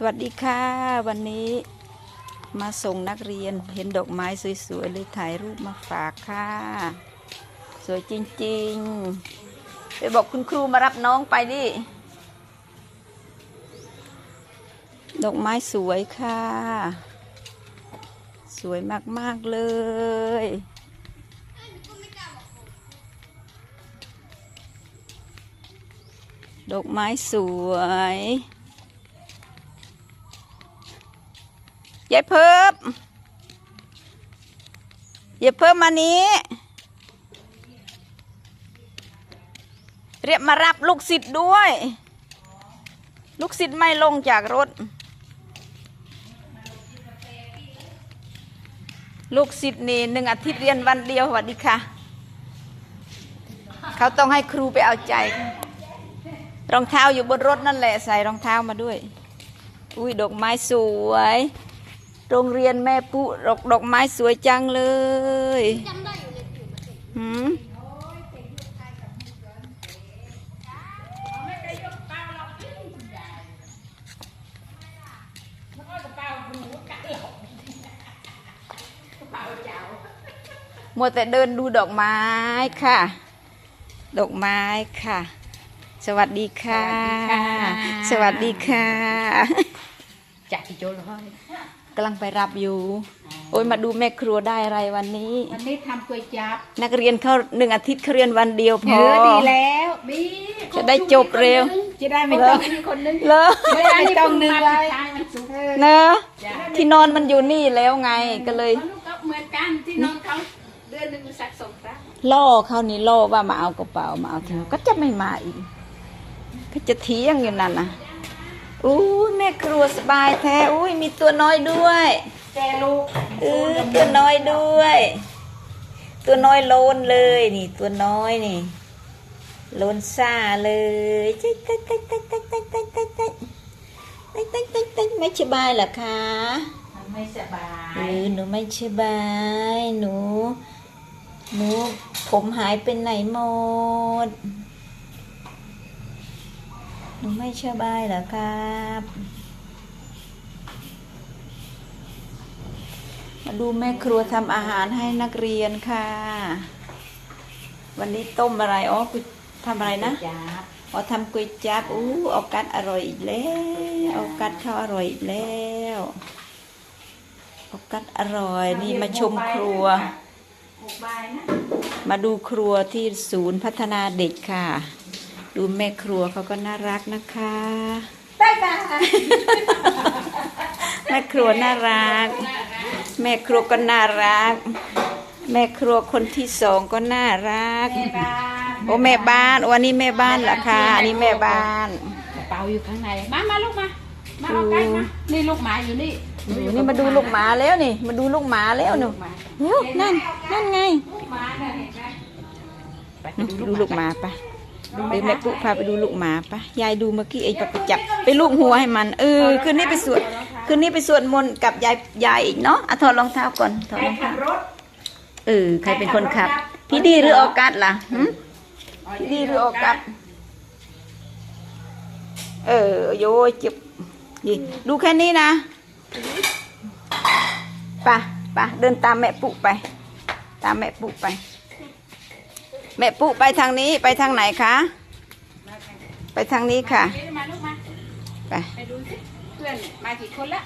สวัสดีค่ะ วันนี้มาส่งนักเรียนเห็นดอกไม้สวยๆเลยถ่ายรูปมาฝากค่ะ สวยจริงๆ ไปบอกคุณครูมารับน้องไปดิ ดอกไม้สวยค่ะ สวยมากๆเลยดอกไม้สวย ยายเพิ่มยายเพิ่มมานี้ เรียกมารับลูกศิษย์ด้วย ลูกศิษย์ไม่ลงจากรถ ลูกศิษย์นี่หนึ่งอาทิตย์เรียนวันเดียวสวัสดีค่ะ เขาต้องให้ครูไปเอาใจ รองเท้าอยู่บนรถนั่นแหละใส่รองเท้ามาด้วย อุ้ยดอกไม้สวย โรงเรียนแม่ปุดอกดอกไม้สวยจังเลยหืมมัวแต่เดินดูดอกไม้ค่ะ ดอกไม้ค่ะ สวัสดีค่ะ สวัสดีค่ะจากที่โจรห้อย กำลังไปรับอยู่ โอ้ยมาดูแม่ครัวได้อะไรวันนี้ วันนี้ทำก๋วยจั๊บนักเรียนเขาหนึ่งอาทิตย์เขาเรียนวันเดียวพเอออดีแล้วบีจะได้จบเร็ว จะได้ไม่ต้องมีคนนึงเลอะจะได้ไม่ต้องนึกไว้ มันสุกเนอะที่นอนมันอยู่นี่แล้วไงก็เลยลูกก็เหมือนกันที่นอนเขาเดือนหนึ่งสักสองครั้งล่อเขานี่ล่อว่ามาเอากระเป๋ามาเอาเถอะก็จะไม่มาอีกก็จะเที่ยงอยู่นั่นนะ อู้ยแม่ครัวสบายแท้อุ้ยมีตัวน้อยด้วยแกลูกเออตัวน้อยด้วย ตัวน้อยโลนเลยนี่ ตัวน้อยนี่โลนซ่าเลยจิ๊กติ๊กติ๊กติ๊กติ๊กติ๊กติ๊กติ๊กติ๊กติ๊กติ๊กติ๊กติ๊กไม่สบายเหรอคะมันไม่สบาเอยอหนูไม่สบายหนูหนูผมหายไปไหนหมด หนูไม่สบายเหรอครับ มาดูแม่ครัวทำอาหารให้นักเรียนค่ะ วันนี้ต้มอะไร อ๋อกุทำอะไรนะจั๊บอ๋อทำก๋วยจั๊บอู้เอากัดอร่อยอีกแล้วเอากัดข้าวอร่อยอีกแล้วเอากัดอร่อยนี่มาชมครัวหกใบนะมาดูครัวที่ศูนย์พัฒนาเด็กค่ะ ดูแม่ครัวเขาก็น่ารักนะคะได้ตาแม่ครัวน่ารัก แม่ครัวก็น่ารัก แม่ครัวคนที่สองก็น่ารักแม่บ้านโอ้แม่บ้านวันนี้แม่บ้านเหรอคะอันนี้แม่บ้านกระเป๋าอยู่ข้างในมามาลูกมามาเอาใกล้มานี่ลูกหมาอยู่นี่นี่มาดูลูกหมาแล้วนี่ มาดูลูกหมาแล้วหนูลูกหมาเดี๋ยวนั่นนั่นไงลูกหมาเนี่ยเห็นไหมไป ดูลูกหมาปะเดี๋ยวแม่ปุ๊พาไปดูลูกหมาปะยายดูเมื่อกี้ไอ้ปะไปจับไปลูกหัวให้มัน เออคืนนี้ไปสวดคืนนี้ไปสวดมนต์กับยายยายอีกเนาะอะถอดรองเท้าก่อนถอดใครรองขัเท้าบรถเออใครเป็นคนขับ พี่ดีหรือออกัสล่ะหึพี่ดีหรือออกัสเออโยจิบนี่ดูแค่นี้นะไปไปเดินตามแม่ปุ๊ไป ตามแม่ปุ๊ไป แม่ปุ๊ไปทางนี้ไปทางไหนคะ ไปทางนี้ค่ะไปดูสิเพื่อนมากี่คนละ